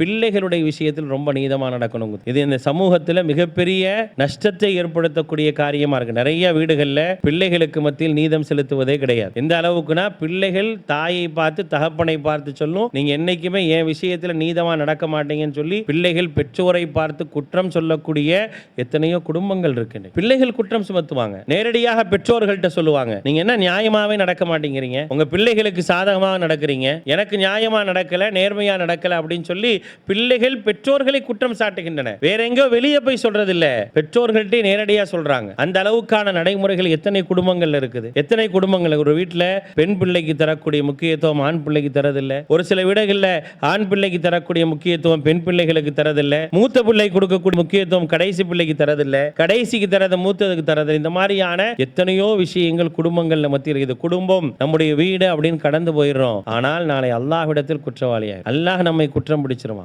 பிள்ளைகளுடைய விஷயத்தில் ரொம்ப நீதமாக நடக்கணும். இது இந்த சமூகத்தில் மிகப்பெரிய நஷ்டத்தை ஏற்படுத்தக்கூடிய காரியமாக இருக்கு. நிறைய வீடுகளில் பிள்ளைகளுக்கு மத்தியில் நீதம் செலுத்துவதே கிடையாது. எந்த அளவுக்குனா பிள்ளைகள் தாயை பார்த்து தகப்பனை பார்த்து சொல்லும் நீங்க என்னைக்குமே என் விஷயத்தில் நீதமாக நடக்க மாட்டீங்கன்னு சொல்லி பிள்ளைகள் பெற்றோரை பார்த்து குற்றம் சொல்லக்கூடிய எத்தனையோ குடும்பங்கள் இருக்குன்னு பிள்ளைகள் குற்றம் சுமத்துவாங்க. நேரடியாக பெற்றோர்கள்ட்ட சொல்லுவாங்க. நீங்க என்ன நியாயமாவே நடக்க மாட்டேங்கிறீங்க? உங்க பிள்ளைகளுக்கு சாதகமாக நடக்கிறீங்க? எனக்கு நியாயமா நடக்கல நேர்மையா நடக்கல அப்படின்னு சொல்லி பிள்ளைகள் பெற்றோர்களை குற்றம் சாட்டுகின்றன. வேற எங்கோ வெளியே போய் சொல்றது இல்ல பெற்றோர்கள்ட்டே நேரடியா சொல்றாங்க. அந்த அளவுக்கான நடைமுறைகள் எத்தனை குடும்பங்கள்ல இருக்குது? எத்தனை குடும்பங்கள்? ஒரு வீட்டுல பெண் பிள்ளைக்கு தரக்கூடிய முக்கியத்துவம் ஆண் பிள்ளைக்கு தரதில்ல. ஒரு சில வீடுகள்ல ஆண் பிள்ளைக்கு தரக்கூடிய முக்கியத்துவம் பெண் பிள்ளைகளுக்கு தரதில்ல. மூத்த பிள்ளை கொடுக்கக்கூடிய முக்கியத்துவம் கடைசி பிள்ளைக்கு தரதில்ல. கடைசிக்கு தரத மூத்ததுக்கு தரது. இந்த மாதிரியான எத்தனையோ விஷயங்கள் குடும்பங்கள்ல மத்தியில் இது குடும்பம் நம்முடைய வீடு அப்படின்னு கடந்து போயிடுறோம். ஆனால் நாளை அல்லாஹ்விடத்தில் குற்றவாளியாக அல்லாஹ் நம்மை குற்றம் பிடிச்சிருவான்.